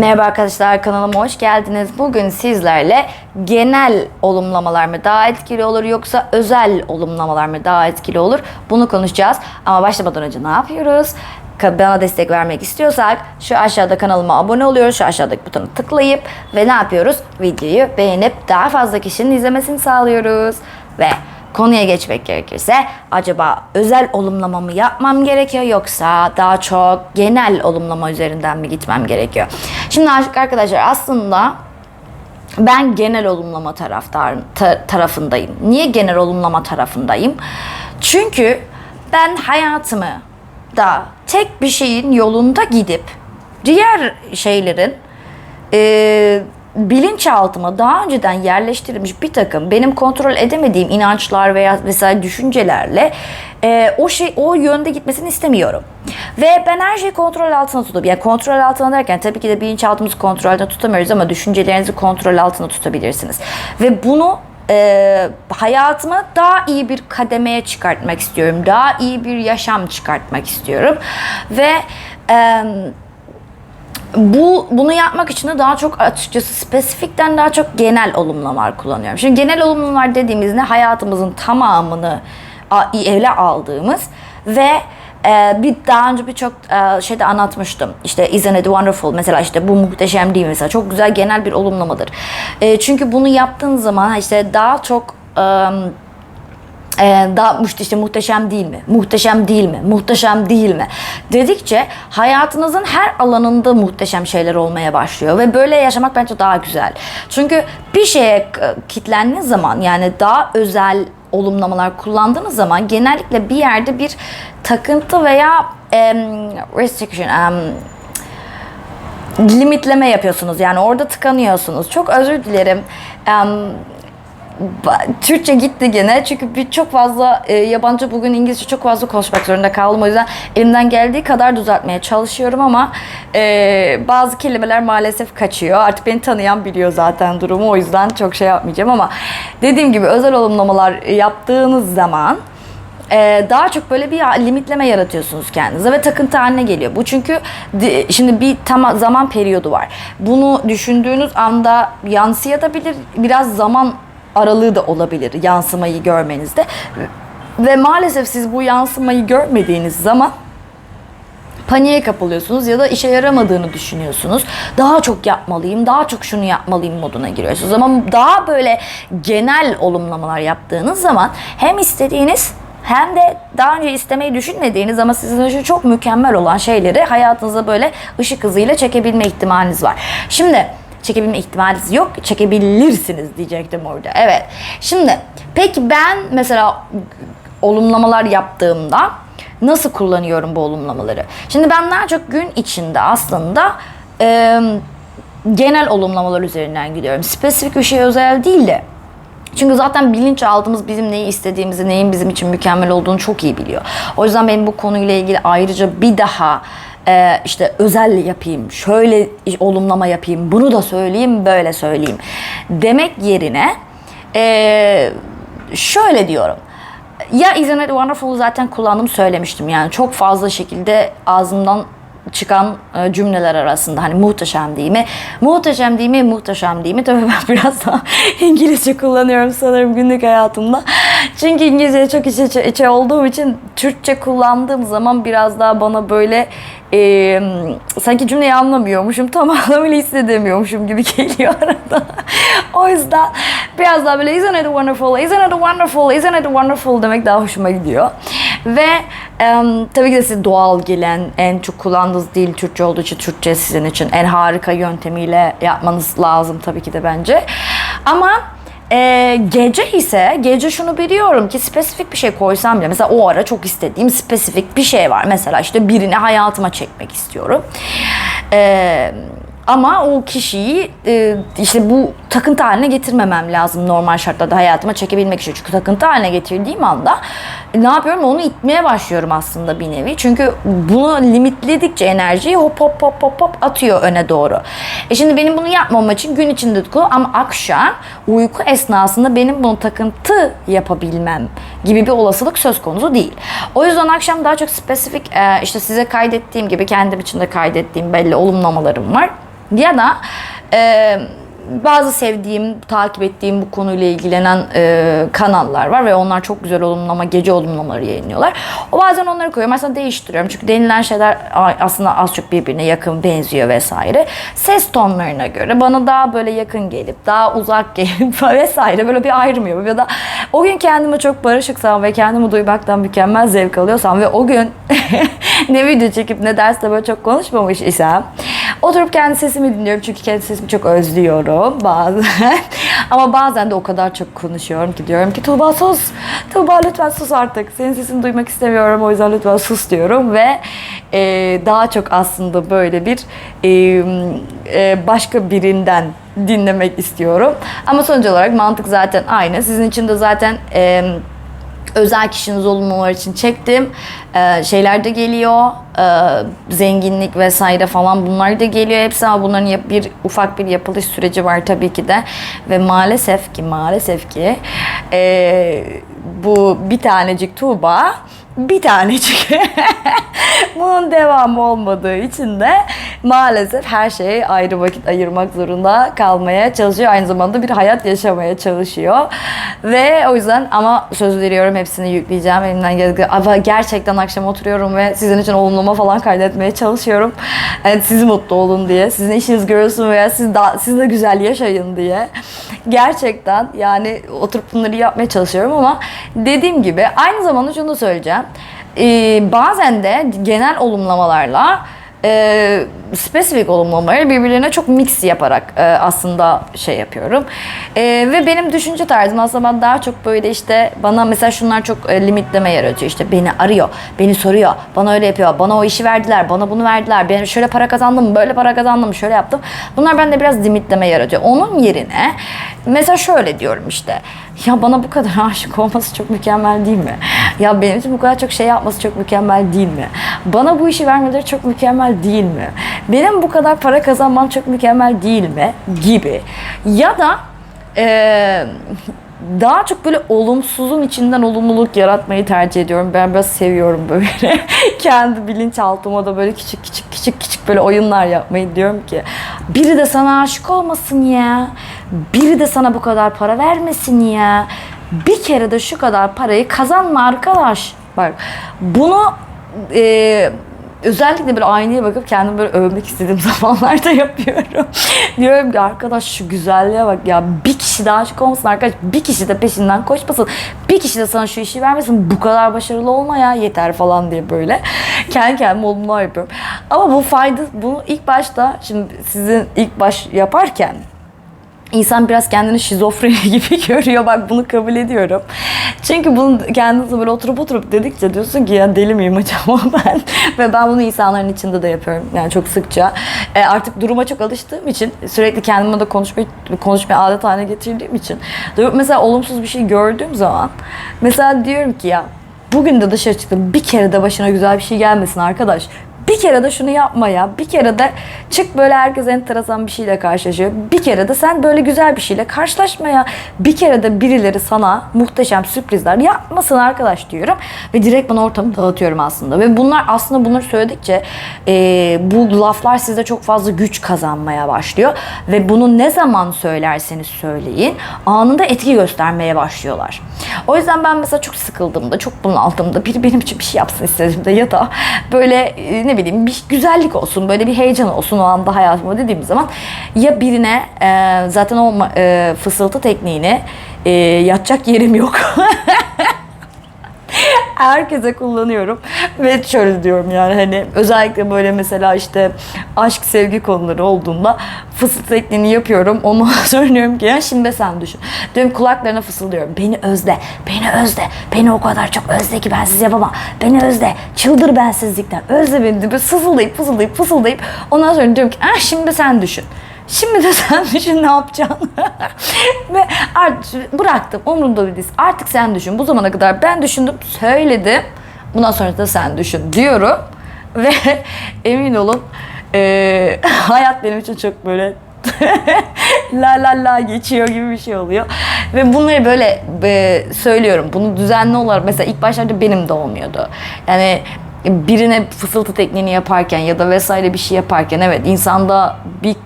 Merhaba arkadaşlar kanalıma hoş geldiniz. Bugün sizlerle genel olumlamalar mı daha etkili olur yoksa özel olumlamalar mı daha etkili olur bunu konuşacağız. Ama başlamadan önce ne yapıyoruz? Bana destek vermek istiyorsak şu aşağıda kanalıma abone oluyoruz. Şu aşağıdaki butonu tıklayıp ve ne yapıyoruz? Videoyu beğenip daha fazla kişinin izlemesini sağlıyoruz. Ve Konuya geçmek gerekirse acaba özel olumlama mı yapmam gerekiyor yoksa daha çok genel olumlama üzerinden mi gitmem gerekiyor? Şimdi arkadaşlar aslında ben genel olumlama taraftar ta- tarafındayım. Niye genel olumlama tarafındayım? Çünkü ben hayatımı da tek bir şeyin yolunda gidip diğer şeylerin e, bilinçaltıma daha önceden yerleştirilmiş bir takım benim kontrol edemediğim inançlar veya vesaire düşüncelerle e, o şey o yönde gitmesini istemiyorum. Ve ben her şeyi kontrol altına tutup yani kontrol altına derken tabii ki de bilinçaltımızı kontrol altında tutamıyoruz ama düşüncelerinizi kontrol altında tutabilirsiniz. Ve bunu e, hayatımı daha iyi bir kademeye çıkartmak istiyorum. Daha iyi bir yaşam çıkartmak istiyorum. Ve e, bu bunu yapmak için de daha çok açıkçası spesifikten daha çok genel olumlamalar kullanıyorum. Şimdi genel olumlamalar dediğimiz ne? Hayatımızın tamamını ele aldığımız ve e, bir daha önce birçok e, şeyde anlatmıştım. İşte isn't it wonderful mesela işte bu muhteşem değil mesela çok güzel genel bir olumlamadır. E, çünkü bunu yaptığın zaman işte daha çok e, ee, daha muht- işte muhteşem değil mi? Muhteşem değil mi? Muhteşem değil mi? Dedikçe hayatınızın her alanında muhteşem şeyler olmaya başlıyor ve böyle yaşamak bence daha güzel. Çünkü bir şeye kitlendiğiniz zaman yani daha özel olumlamalar kullandığınız zaman genellikle bir yerde bir takıntı veya em, restriction em, limitleme yapıyorsunuz. Yani orada tıkanıyorsunuz. Çok özür dilerim. Ba- Türkçe gitti gene çünkü bir çok fazla e, yabancı bugün İngilizce çok fazla konuşmak zorunda kaldım o yüzden elimden geldiği kadar düzeltmeye çalışıyorum ama e, bazı kelimeler maalesef kaçıyor artık beni tanıyan biliyor zaten durumu o yüzden çok şey yapmayacağım ama dediğim gibi özel olumlamalar yaptığınız zaman e, daha çok böyle bir limitleme yaratıyorsunuz kendinize ve takıntı haline geliyor. Bu çünkü di- şimdi bir tam zaman periyodu var. Bunu düşündüğünüz anda yansıyabilir, biraz zaman aralığı da olabilir yansımayı görmenizde. Ve maalesef siz bu yansımayı görmediğiniz zaman paniğe kapılıyorsunuz ya da işe yaramadığını düşünüyorsunuz. Daha çok yapmalıyım, daha çok şunu yapmalıyım moduna giriyorsunuz. Ama daha böyle genel olumlamalar yaptığınız zaman hem istediğiniz hem de daha önce istemeyi düşünmediğiniz ama sizin için çok mükemmel olan şeyleri hayatınıza böyle ışık hızıyla çekebilme ihtimaliniz var. Şimdi çekebilme ihtimaliniz yok, çekebilirsiniz diyecektim orada. Evet. Şimdi peki ben mesela olumlamalar yaptığımda nasıl kullanıyorum bu olumlamaları? Şimdi ben daha çok gün içinde aslında e, genel olumlamalar üzerinden gidiyorum. Spesifik bir şey özel değil de. Çünkü zaten bilinçaltımız bizim neyi istediğimizi, neyin bizim için mükemmel olduğunu çok iyi biliyor. O yüzden benim bu konuyla ilgili ayrıca bir daha e, işte özel yapayım, şöyle olumlama yapayım, bunu da söyleyeyim, böyle söyleyeyim demek yerine e, şöyle diyorum. Ya Isn't It Wonderful'u zaten kullandım söylemiştim. Yani çok fazla şekilde ağzımdan çıkan e, cümleler arasında hani muhteşem değil mi? Muhteşem değil mi? Muhteşem değil mi? Tabii ben biraz daha İngilizce kullanıyorum sanırım günlük hayatımda. Çünkü İngilizce çok içe, içe, olduğum için Türkçe kullandığım zaman biraz daha bana böyle e, sanki cümleyi anlamıyormuşum, tam anlamıyla hissedemiyormuşum gibi geliyor arada. o yüzden biraz daha böyle isn't it wonderful, isn't it wonderful, isn't it wonderful demek daha hoşuma gidiyor. Ve em, tabii ki de size doğal gelen, en çok kullandığınız dil Türkçe olduğu için Türkçe sizin için en harika yöntemiyle yapmanız lazım tabii ki de bence. Ama e, gece ise gece şunu biliyorum ki spesifik bir şey koysam bile mesela o ara çok istediğim spesifik bir şey var. Mesela işte birini hayatıma çekmek istiyorum. Eee ama o kişiyi e, işte bu takıntı haline getirmemem lazım normal şartlarda hayatıma çekebilmek için. Çünkü takıntı haline getirdiğim anda ne yapıyorum? Onu itmeye başlıyorum aslında bir nevi. Çünkü bunu limitledikçe enerjiyi hop hop hop hop hop atıyor öne doğru. E şimdi benim bunu yapmam için gün içinde tutku ama akşam uyku esnasında benim bunu takıntı yapabilmem gibi bir olasılık söz konusu değil. O yüzden akşam daha çok spesifik e, işte size kaydettiğim gibi kendim için de kaydettiğim belli olumlamalarım var. Ya da e, bazı sevdiğim, takip ettiğim bu konuyla ilgilenen e, kanallar var ve onlar çok güzel olumlama, gece olumlamaları yayınlıyorlar. O bazen onları koyuyorum. Mesela değiştiriyorum. Çünkü denilen şeyler aslında az çok birbirine yakın, benziyor vesaire. Ses tonlarına göre bana daha böyle yakın gelip, daha uzak gelip vesaire böyle bir ayrım yapıyorum. Ya da o gün kendime çok barışıksam ve kendimi duymaktan mükemmel zevk alıyorsam ve o gün ne video çekip ne derste böyle çok konuşmamış isem oturup kendi sesimi dinliyorum çünkü kendi sesimi çok özlüyorum bazen. Ama bazen de o kadar çok konuşuyorum ki diyorum ki Tuğba sus. Tuğba lütfen sus artık. Senin sesini duymak istemiyorum o yüzden lütfen sus diyorum ve e, daha çok aslında böyle bir e, e, başka birinden dinlemek istiyorum. Ama sonuç olarak mantık zaten aynı. Sizin için de zaten e, özel kişiniz olmaları için çektim. Ee, şeyler de geliyor. Ee, zenginlik vesaire falan bunlar da geliyor. Hepsi ama bunların bir ufak bir yapılış süreci var tabii ki de. Ve maalesef ki maalesef ki ee, bu bir tanecik Tuğba bir tanecik bunun devamı olmadığı için de maalesef her şeye ayrı vakit ayırmak zorunda kalmaya çalışıyor. Aynı zamanda bir hayat yaşamaya çalışıyor. Ve o yüzden ama söz veriyorum hepsini yükleyeceğim. Elimden geldiği ama gerçekten akşam oturuyorum ve sizin için olumlama falan kaydetmeye çalışıyorum. Yani siz mutlu olun diye. Sizin işiniz görülsün veya siz, daha, siz de güzel yaşayın diye. Gerçekten yani oturup bunları yapmaya çalışıyorum ama dediğim gibi aynı zamanda şunu söyleyeceğim. Ee, bazen de genel olumlamalarla e, spesifik olumlamaları birbirlerine çok mix yaparak e, aslında şey yapıyorum. E, ve benim düşünce tarzım aslında ben daha çok böyle işte bana mesela şunlar çok e, limitleme yaratıyor. İşte beni arıyor, beni soruyor, bana öyle yapıyor, bana o işi verdiler, bana bunu verdiler, ben şöyle para kazandım, böyle para kazandım, şöyle yaptım. Bunlar bende biraz limitleme yaratıyor. Onun yerine mesela şöyle diyorum işte. Ya bana bu kadar aşık olması çok mükemmel değil mi? Ya benim için bu kadar çok şey yapması çok mükemmel değil mi? Bana bu işi vermeleri çok mükemmel değil mi? Benim bu kadar para kazanmam çok mükemmel değil mi? Gibi. Ya da eee, daha çok böyle olumsuzun içinden olumluluk yaratmayı tercih ediyorum. Ben biraz seviyorum böyle. Kendi bilinçaltıma da böyle küçük küçük küçük küçük böyle oyunlar yapmayı diyorum ki biri de sana aşık olmasın ya. Biri de sana bu kadar para vermesin ya. Bir kere de şu kadar parayı kazanma arkadaş. Bak bunu e, özellikle böyle aynaya bakıp kendimi böyle övmek istediğim zamanlarda yapıyorum. Diyorum ki arkadaş şu güzelliğe bak ya. Bir kişi daha aşık olmasın arkadaş. Bir kişi de peşinden koşmasın. Bir kişi de sana şu işi vermesin. Bu kadar başarılı olma ya. Yeter falan diye böyle kendi kendime olumlu yapıyorum. Ama bu fayda bunu ilk başta şimdi sizin ilk baş yaparken İnsan biraz kendini şizofreni gibi görüyor. Bak bunu kabul ediyorum. Çünkü bunu kendinize böyle oturup oturup dedikçe diyorsun ki ya deli miyim acaba ben? Ve ben bunu insanların içinde de yapıyorum. Yani çok sıkça. E, artık duruma çok alıştığım için sürekli kendime de konuşmayı, konuşmayı adet haline getirdiğim için. Mesela olumsuz bir şey gördüğüm zaman mesela diyorum ki ya bugün de dışarı çıktım bir kere de başına güzel bir şey gelmesin arkadaş. Bir kere de şunu yapma ya. Bir kere de çık böyle herkes enteresan bir şeyle karşılaşıyor. Bir kere de sen böyle güzel bir şeyle karşılaşma ya. Bir kere de birileri sana muhteşem sürprizler yapmasın arkadaş diyorum. Ve direkt bana ortamı dağıtıyorum aslında. Ve bunlar aslında bunları söyledikçe e, bu laflar size çok fazla güç kazanmaya başlıyor. Ve bunu ne zaman söylerseniz söyleyin anında etki göstermeye başlıyorlar. O yüzden ben mesela çok sıkıldığımda, çok bunaldığımda biri benim için bir şey yapsın istediğimde ya da böyle e, ne bileyim bir güzellik olsun, böyle bir heyecan olsun o anda hayatıma dediğim zaman ya birine e, zaten o e, fısıltı tekniğini e, yatacak yerim yok. herkese kullanıyorum ve şöyle diyorum yani hani özellikle böyle mesela işte aşk sevgi konuları olduğunda fısıltı tekniğini yapıyorum. Sonra diyorum ki ya şimdi sen düşün. Diyorum kulaklarına fısıldıyorum beni özle beni özle. Beni o kadar çok özle ki bensiz yapamam. Beni özle. Çıldır bensizlikten. Özle beni. Diye fısıldayıp fısıldayıp fısıldayıp. Ondan sonra diyorum ki ah şimdi sen düşün Şimdi de sen düşün ne yapacaksın. Ve bıraktım umurumda bir değil. Artık sen düşün. Bu zamana kadar ben düşündüm, söyledim. Bundan sonra da sen düşün diyorum. Ve emin olun eee, hayat benim için çok böyle la la la geçiyor gibi bir şey oluyor. Ve bunları böyle e, söylüyorum. Bunu düzenli olarak mesela ilk başlarda benim de olmuyordu. Yani birine fısıltı tekniğini yaparken ya da vesaire bir şey yaparken evet insanda bir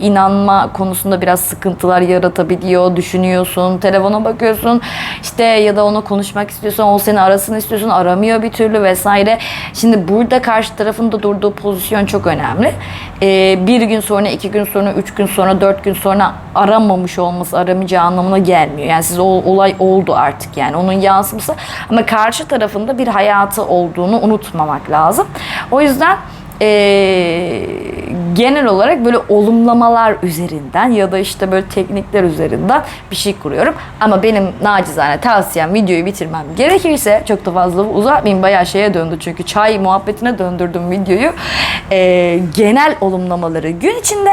inanma konusunda biraz sıkıntılar yaratabiliyor. Düşünüyorsun, telefona bakıyorsun işte ya da ona konuşmak istiyorsan o seni arasını istiyorsun aramıyor bir türlü vesaire. Şimdi burada karşı tarafın da durduğu pozisyon çok önemli. Ee, bir gün sonra, iki gün sonra, üç gün sonra, dört gün sonra aramamış olması aramayacağı anlamına gelmiyor. Yani siz o olay oldu artık yani onun yansıması ama karşı tarafında bir hayatı olduğunu unutmamak lazım. O yüzden eee, genel olarak böyle olumlamalar üzerinden ya da işte böyle teknikler üzerinden bir şey kuruyorum. Ama benim nacizane tavsiyem videoyu bitirmem gerekirse çok da fazla uzatmayayım bayağı şeye döndü çünkü çay muhabbetine döndürdüm videoyu. Eee, genel olumlamaları gün içinde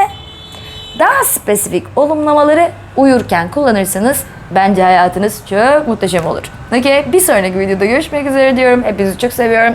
daha spesifik olumlamaları uyurken kullanırsanız bence hayatınız çok muhteşem olur. Okey, bir sonraki videoda görüşmek üzere diyorum. Hepinizi çok seviyorum.